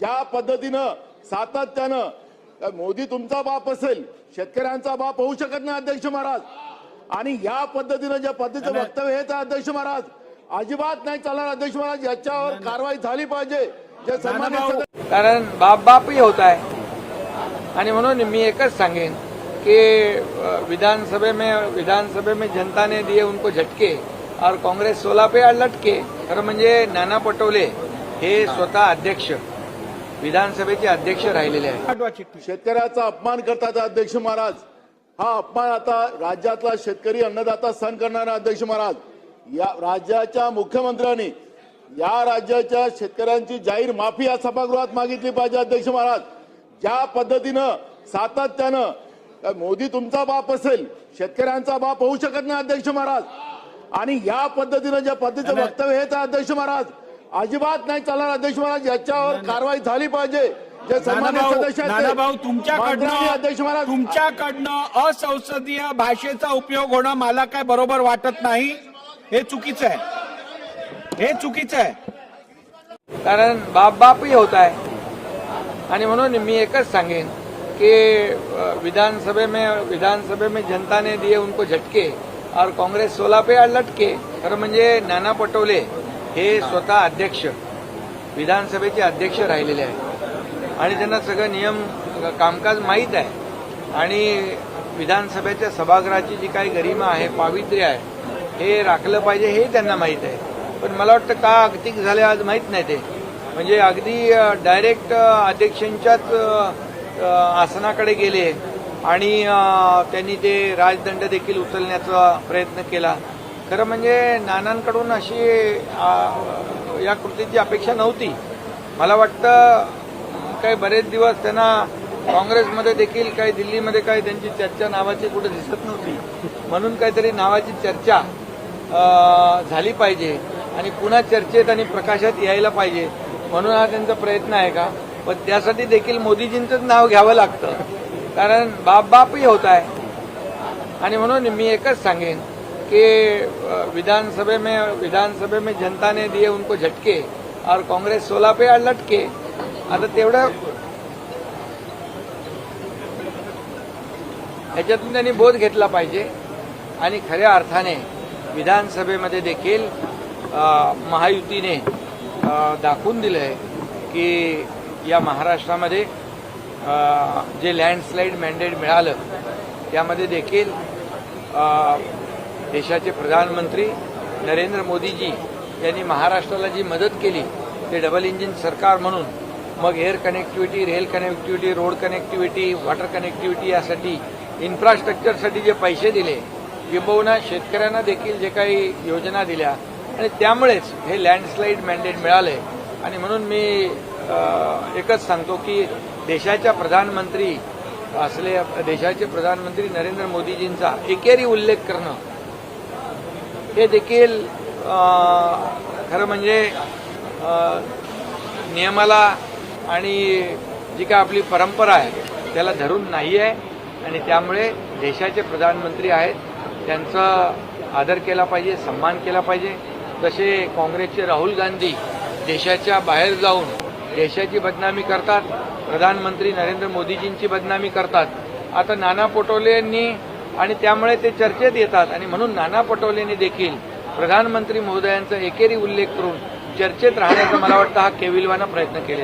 ज्या पद्धतीनं सातत्यानं मोदी तुमचा बाप असेल शेतकऱ्यांचा बाप होऊ शकत नाही अध्यक्ष महाराज. आणि या पद्धतीनं ज्या पद्धतीचं वक्तव्य हे तर अध्यक्ष महाराज अजिबात नाही चालणार अध्यक्ष महाराज याच्यावर कारवाई झाली पाहिजे. जे कारण बाप बापही होता है आणि म्हणून मी एकच सांगेन कि विधानसभे में विधानसभे में जनता ने दिए उनको झटके और काँग्रेस सोला पे और लटके. खरं म्हणजे नाना पटोले हे स्वतः अध्यक्ष. विधानसभेचे अध्यक्ष राहिलेले आहेत. शेतकऱ्याचा अपमान करतात अध्यक्ष महाराज. हा अपमान आता राज्यातला शेतकरी अन्नदाता सहन करणारा अध्यक्ष महाराज. या राज्याच्या मुख्यमंत्र्यांनी या राज्याच्या शेतकऱ्यांची जाहीर माफी या सभागृहात मागितली पाहिजे अध्यक्ष महाराज. ज्या पद्धतीनं सातत्यानं मोदी तुमचा बाप असेल शेतकऱ्यांचा बाप होऊ शकत नाही अध्यक्ष महाराज. आणि या पद्धतीनं ज्या पद्धतीचं वक्तव्य हे तर अध्यक्ष महाराज. अजिबात नाही चालणार अध्यक्ष महाराज याच्यावर कारवाई झाली पाहिजे. जे अध्यक्ष तुमच्याकडनं महाराज तुमच्याकडनं असंसदीय भाषेचा उपयोग होणं मला काय बरोबर वाटत नाही हे चुकीचं आहे. हे चुकीचं आहे. कारण बाप बापही होता है आणि म्हणून मी एकच सांगेन कि विधानसभे में विधानसभे में जनता ने दिए उनको झटके और काँग्रेस सोला पे लटके. खरं म्हणजे नाना पटोले हे स्वतः अध्यक्ष विधानसभेचे अध्यक्ष राहिलेले आहेत. आणि त्यांना सगळं नियम कामकाज माहीत आहे. आणि विधानसभेच्या सभागृहाची जी काही गरिमा आहे पावित्र्य आहे हे राखलं पाहिजे हे त्यांना माहीत आहे. पण मला वाटतं का अगतिक झाले आज माहीत नाही ते. म्हणजे अगदी डायरेक्ट अध्यक्षांच्याच आसनाकडे गेले आणि त्यांनी ते राजदंड देखील उचलण्याचा प्रयत्न केला. खरं म्हणजे नानांकडून अशी या कृतीची अपेक्षा नव्हती. मला वाटतं काही बरेच दिवस त्यांना काँग्रेसमध्ये देखील काही दिल्लीमध्ये काही त्यांची चर्चा नावाची कुठे दिसत नव्हती. म्हणून काहीतरी नावाची चर्चा झाली पाहिजे. आणि पुन्हा चर्चेत आणि प्रकाशात यायला पाहिजे. म्हणून हा त्यांचा प्रयत्न आहे का? पण त्यासाठी देखील मोदीजींचंच नाव घ्यावं लागतं. कारण बाप बापही होत आहे. आणि म्हणून मी एकच सांगेन कि विधानसभा विधानसभे में विधानसभे में जनता ने दिए उनको झटके और काँग्रेस सोला पे लटके। आता तेवढं ह्याच्यातून त्यांनी बोध घेतला पाहिजे आणि खऱ्या अर्थाने विधानसभेमध्ये देखील महायुतीने दाखवून दिलं आहे की या महाराष्ट्रामध्ये जे लँडस्लाईड मॅन्डेट मिळालं त्यामध्ये देखील देशाचे प्रधानमंत्री नरेंद्र मोदीजी यांनी महाराष्ट्राला जी मदत केली ते डबल इंजिन सरकार म्हणून मग air connectivity rail connectivity road connectivity water connectivity यासाठी इन्फ्रास्ट्रक्चरसाठी जे पैसे दिले किंबहुना शेतकऱ्यांना देखील जे काही योजना दिल्या आणि त्यामुळेच हे लँडस्लाईड मॅन्डेट मिळाले. आणि म्हणून मी एकच सांगतो की देशाच्या प्रधानमंत्री असले देशाचे प्रधानमंत्री नरेंद्र मोदीजींचा एकेरी उल्लेख करणं हे देखील खरं म्हणजे नियमाला आणि जी काय आपली परंपरा आहे त्याला धरून नाही आहे. आणि त्यामुळे देशाचे प्रधानमंत्री आहेत त्यांचा आदर केला पाहिजे सन्मान केला पाहिजे. जसे काँग्रेसचे राहुल गांधी देशाच्या बाहेर जाऊन देशाची बदनामी करतात प्रधानमंत्री नरेंद्र मोदीजींची बदनामी करतात. आता नाना पटोले यांनी आणि त्यामुळे ते चर्चेत येतात. आणि म्हणून नाना पटोलेंनी देखील प्रधानमंत्री महोदयांचा एकेरी उल्लेख करून चर्चेत राहण्याचा मला वाटतं हा केविलवाना प्रयत्न केलेला